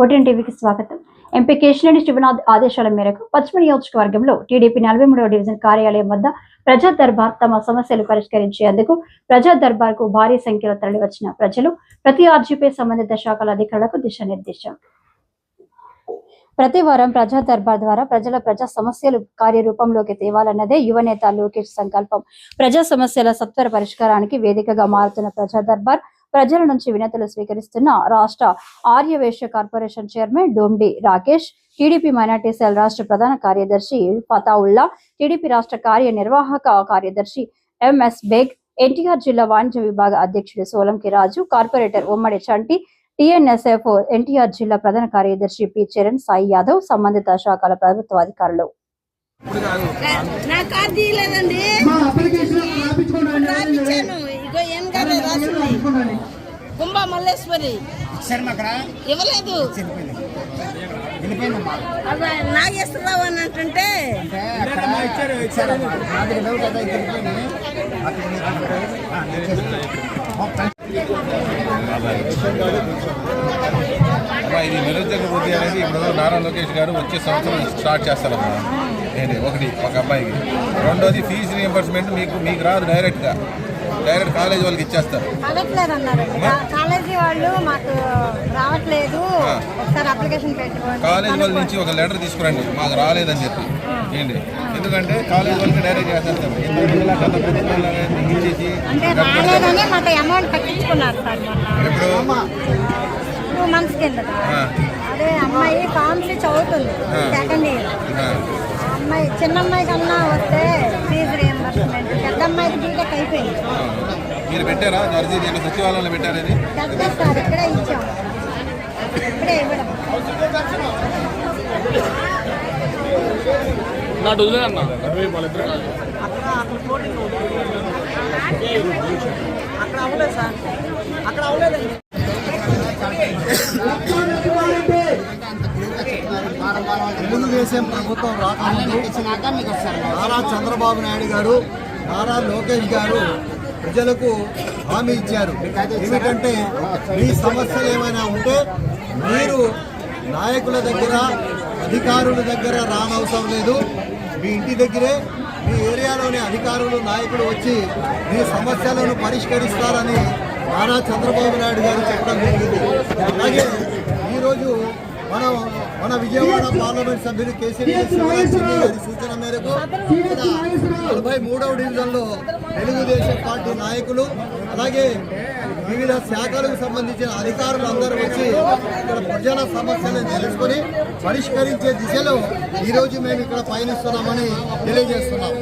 OTN టీవీకి స్వాగతం. MP Kesineni Sivanath ఆదేశాల మేరకు పశ్చిమ నియోజకవర్గంలో టీడీపీ నలభై మూడవ డివిజన్ కార్యాలయం వద్ద ప్రజా దర్బార్ తమ సమస్యలు పరిష్కరించేందుకు ప్రజా దర్బార్కు భారీ సంఖ్యలో తరలివచ్చిన ప్రజలు ప్రతి ఆర్జీపీ సంబంధిత శాఖల అధికారులకు దిశానిర్దేశం. ప్రతి వారం ప్రజా దర్బార్ ద్వారా ప్రజల ప్రజా సమస్యలు కార్యరూపంలోకి తేవాలన్నదే యువనేత లోకేష్ సంకల్పం. ప్రజా సమస్యల సత్వర పరిష్కారానికి వేదికగా మారుతున్న ప్రజా దర్బార్ ప్రజల నుంచి వినతులు స్వీకరిస్తున్న రాష్ట్ర Aryavysya corporation chairman Domdi Rakesh TDP minority cell రాష్ట్ర ప్రధాన కార్యదర్శి ఫతావుల్లా టీడీపీ రాష్ట్ర కార్యనిర్వాహక కార్యదర్శి ఎంఎస్ బేగ్ ఎన్టీఆర్ జిల్లా వాణిజ్య విభాగ అధ్యక్షుడు సోలంకి రాజు కార్పొరేటర్ ఉమ్మడి చంటి టిఎన్ఎస్ఎఫ్ ఎన్టీఆర్ జిల్లా ప్రధాన కార్యదర్శి పి చరణ్ సాయి యాదవ్ సంబంధిత శాఖల ప్రభుత్వ అధికారులు కుంభ మల్లేశ్వరి. శర్మ అక్కడ ఇవ్వలేదు నాగేశ్వరరావు అని అంటుంటే. ఇది నిరుద్యోగ వృద్ధి అనేది ఇప్పుడు నారా లోకేష్ గారు వచ్చే సంవత్సరం స్టార్ట్ చేస్తారమ్మా. ఏంటి? ఒకటి ఒక అబ్బాయికి. రెండోది ఫీజు రియంబర్స్మెంట్ మీకు మీకు రాదు డైరెక్ట్గా డైరెక్ట్ కాలేజ్ వాళ్ళకి ఇచ్చేస్తారు. అవ్వట్లేదు అన్నారండి కా- కాలేజీ వాళ్ళు మాకు రావట్లేదు. ఒకసారి అప్లికేషన్ పెట్టుకోండి. కాలేజ్ వాళ్ళ నుంచి ఒక లెటర్ తీసుకురండి. మాకు రాలేదని చెప్పి. ఏంటి? ఎందుకంటే కాలేజ్ వాళ్ళకి డైరెక్ట్ ఇచ్చేసి అంటే రాలేదని మాకు అమౌంట్ కట్టించుకున్నారు సార్ ఇప్పుడు టూ మంత్స్ కింద ఆ, అదే అమ్మాయి ఫార్మసీ చదువుతుంది. Second year. అమ్మాయి చిన్న అమ్మాయి కన్నా వస్తే ఫీజు అమ్మాయికి బీటెక్ అయిపోయింది. ఆ. మీరు పెట్టారా? అర్జీ దీంట్లో సచివాలయంలో పెట్టారు ఇది? పెద్ద సార్ ఇక్కడే ఇచ్చాం. ఇక్కడే ఇవ్వడం. నాటు వదిలేదన్న? అక్కడ అవ్వలేదు సార్ అక్కడ అవ్వలేదండి తెలుగుదేశం ప్రభుత్వం రాకముందు నారా చంద్రబాబు నాయుడు గారు నారా లోకేష్ గారు ప్రజలకు హామీ ఇచ్చారు. ఏమిటంటే మీ సమస్యలు ఏమైనా ఉంటే మీరు నాయకుల దగ్గర అధికారుల దగ్గర రానవసరం లేదు. మీ ఇంటి దగ్గరే మీ ఏరియాలోని అధికారులు నాయకులు వచ్చి మీ సమస్యలను పరిష్కరిస్తారని నారా చంద్రబాబు నాయుడు గారు చెప్పడం జరిగింది. అలాగే ఈరోజు మనం మన విజయవాడ పార్లమెంట్ సభ్యులు కేసీఆర్ గారి సూచన మేరకు ఇక్కడ నలభై మూడవ డివిజన్లో తెలుగుదేశం పార్టీ నాయకులు అలాగే వివిధ శాఖలకు సంబంధించిన అధికారులు అందరూ వచ్చి ఇక్కడ ప్రజల సమస్యలను తెలుసుకొని పరిష్కరించే దిశలో ఈరోజు మేము ఇక్కడ పయనిస్తున్నామని తెలియజేస్తున్నాం.